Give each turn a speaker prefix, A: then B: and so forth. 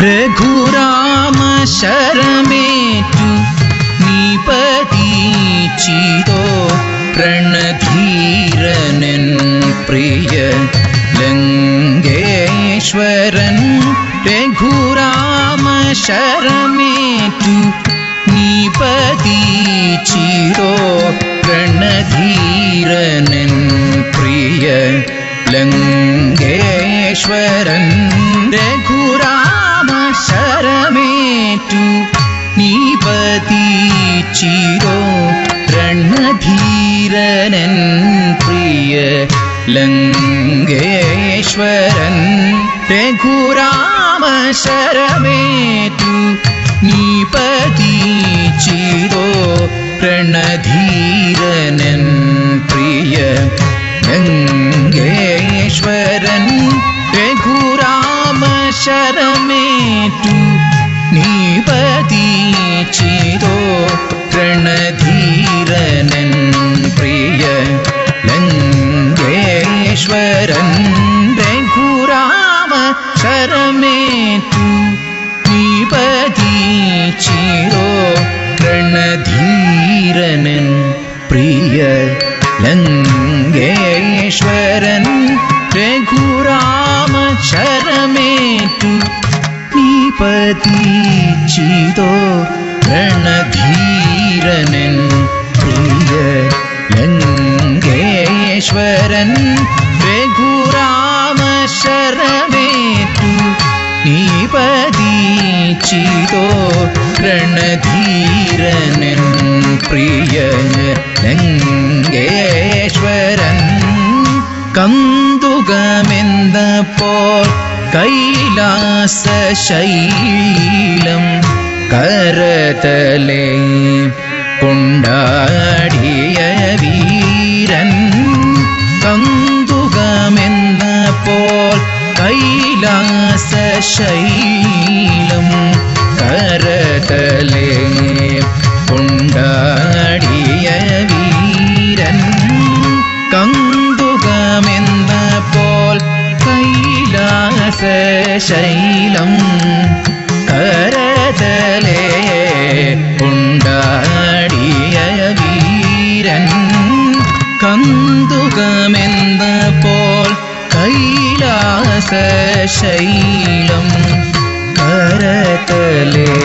A: रघुराम शरमेतु तु प्रणधीरनन् प्रिय लङ्गेश्वरन् रघुराम शरमेतु नीपतीचिरो प्रणधीरनन् प्रिय लङ्गेश्वरन् रघुरा നീപതീച്ചിരോ രണധീരനൻ പ്രിയ ലങ്കേശ്വരൻ. രഘുരാമ ശരമേതു നീപതീച്ചിരോ രണധീരനൻ പ്രിയ ലങ്കേശ്വരൻ. നീപതീച്ചിതോ പ്രണധീരനൻ പ്രിയ ലങ്കേശ്വരൻ രഘുരാമ ശരമേറ്റു നീപതീച്ചിതോ പ്രണധീരനൻ പ്രിയ ലങ്കേശ്വരൻ നീപതീച്ചിതോ രണധീരനൻ പ്രിയ ലങ്കേശ്വരൻ രഘുരാമ ശരമേറ്റു നീപതീച്ചിതോ രണധീരനൻ പ്രിയ ലങ്കേശ്വരൻ. കന്തുകമെന്തപ്പോൾ കൈലാസ ശൈലം കരതലേ കൊണ്ടാടിയ വീരൻ കന്തുകമെന്നപ്പോൾ കൈലാസ ശൈലം ശൈലം കരതലേ കൊണ്ടാടിയ വീരൻ. കന്തുകമെന്നപ്പോൾ കൈലാസ ശൈലം കരതലേ